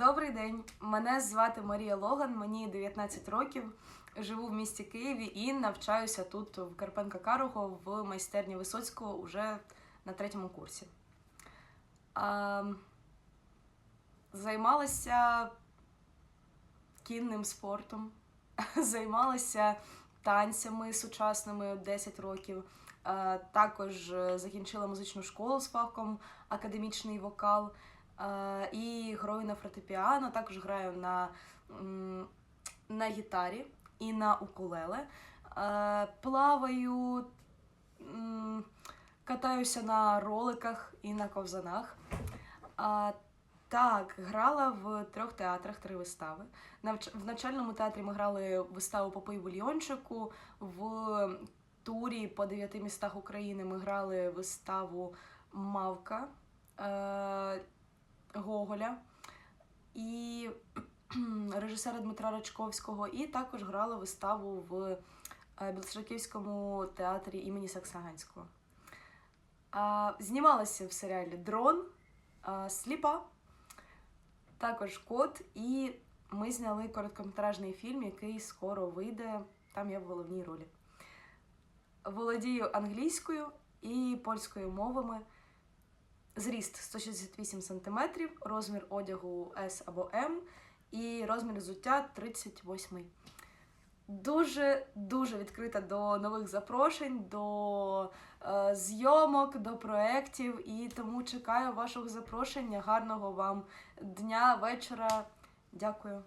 Добрий день. Мене звати Марія Логан, мені 19 років. Живу в місті Києві і навчаюся тут в Карпенка Карого в майстерні Висоцького уже на третьому курсі. А, займалася кінним спортом, займалася танцями сучасними 10 років. Також е, закінчила музичну школу з фахом академічний вокал. І граю на фортепіано, також граю на, на гітарі і на укулеле. Плаваю, катаюся на роликах і на ковзанах. Так, грала в трьох театрах три вистави. В начальному театрі ми грали виставу Попий бульйончику. В турі по дев'яти містах України ми грали виставу Мавка. Гоголя і режисера Дмитра Рачковського, і також грала виставу в е, Білошаківському театрі імені Саксаганського. Знімалася в серіалі Дрон, Сліпа, також Кот, і ми зняли короткометражний фільм, який скоро вийде. Там я в головній ролі. Володію англійською і польською мовами. Зріст 168 см, розмір одягу S або M і розмір взуття 38. Дуже дуже відкрита до нових запрошень, до е, зйомок, до проєктів. І тому чекаю вашого запрошення. Гарного вам дня, вечора. Дякую.